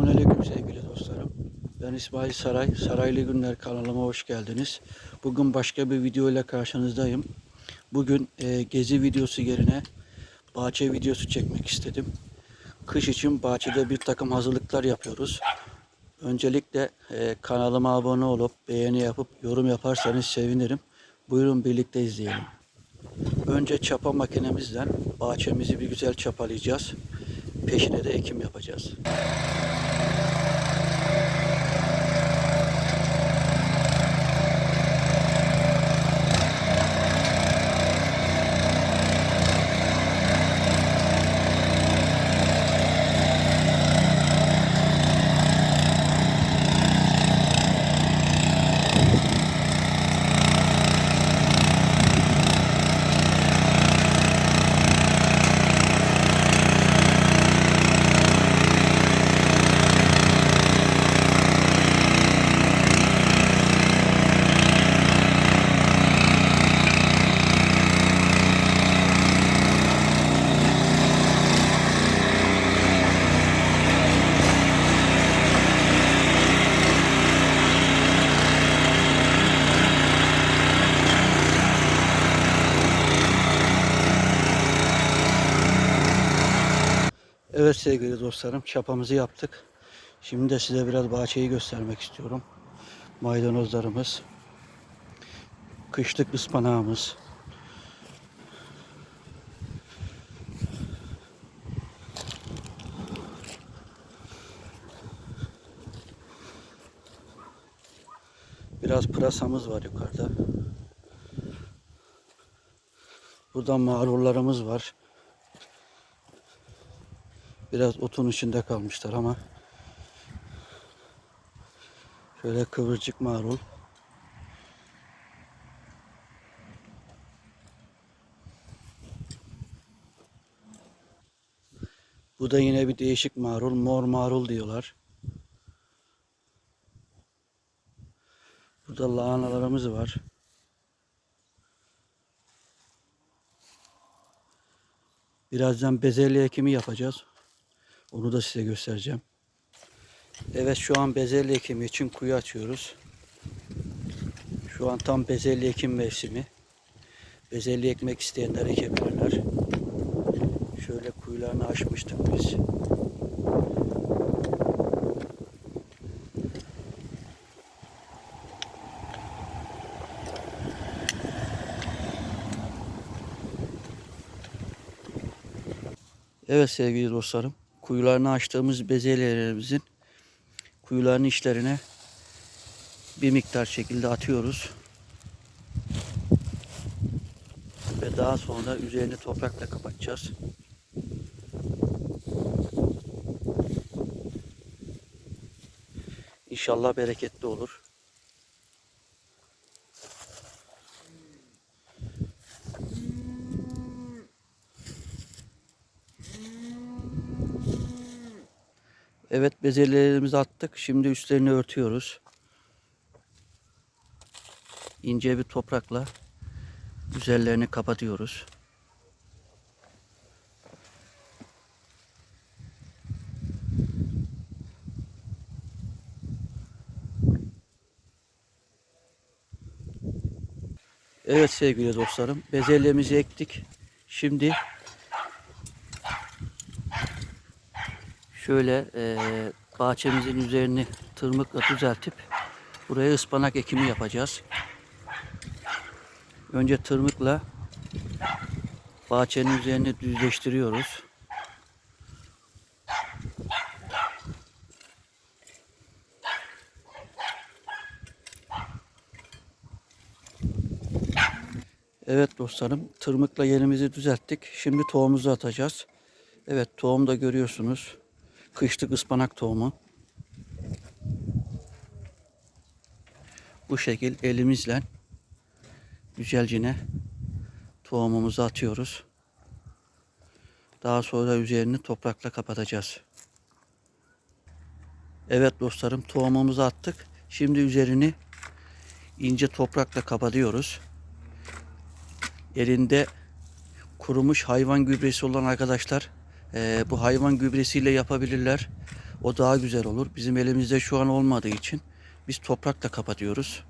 Selamünaleyküm sevgili dostlarım. Ben İsmail Saray, Saraylı Günler kanalıma hoş geldiniz. Bugün başka bir video ile karşınızdayım. Bugün e, gezi videosu yerine bahçe videosu çekmek istedim. Kış için bahçede bir takım hazırlıklar yapıyoruz. Öncelikle e, kanalıma abone olup beğeni yapıp yorum yaparsanız sevinirim. Buyurun birlikte izleyelim. Önce çapa makinemizle bahçemizi bir güzel çapalayacağız. Peşine de ekim yapacağız. Evet sevgili dostlarım çapamızı yaptık. Şimdi de size biraz bahçeyi göstermek istiyorum. Maydanozlarımız, kışlık ıspanağımız, biraz pırasamız var yukarıda. Burada marullarımız var. Biraz otun içinde kalmışlar ama şöyle kıvırcık marul. Bu da yine bir değişik marul. Mor marul diyorlar. Burada lahanalarımız var. Birazdan bezelye ekimi yapacağız. Onu da size göstereceğim. Evet şu an bezelye ekimi için kuyu açıyoruz. Şu an tam bezelye ekim mevsimi. Bezelye ekmek isteyenler ekebilirler. Şöyle kuyularını açmıştık biz. Evet sevgili dostlarım. Kuyularını açtığımız bezelyelerimizin kuyuların içlerine bir miktar şekilde atıyoruz. Ve daha sonra üzerini toprakla kapatacağız. İnşallah bereketli olur. Evet bezelyelerimizi attık. Şimdi üstlerini örtüyoruz. İnce bir toprakla üzerlerini kapatıyoruz. Evet sevgili dostlarım, bezelyemizi ektik. Şimdi şöyle e, bahçemizin üzerini tırmıkla düzeltip buraya ıspanak ekimi yapacağız. Önce tırmıkla bahçenin üzerini düzleştiriyoruz. Evet dostlarım tırmıkla yerimizi düzelttik. Şimdi tohumumuzu atacağız. Evet tohum da görüyorsunuz. Kışlık ıspanak tohumu. Bu şekil elimizle güzelcine tohumumuzu atıyoruz. Daha sonra üzerini toprakla kapatacağız. Evet dostlarım tohumumuzu attık. Şimdi üzerini ince toprakla kapatıyoruz. Elinde kurumuş hayvan gübresi olan arkadaşlar e, bu hayvan gübresiyle yapabilirler. O daha güzel olur. Bizim elimizde şu an olmadığı için biz toprakla kapatıyoruz.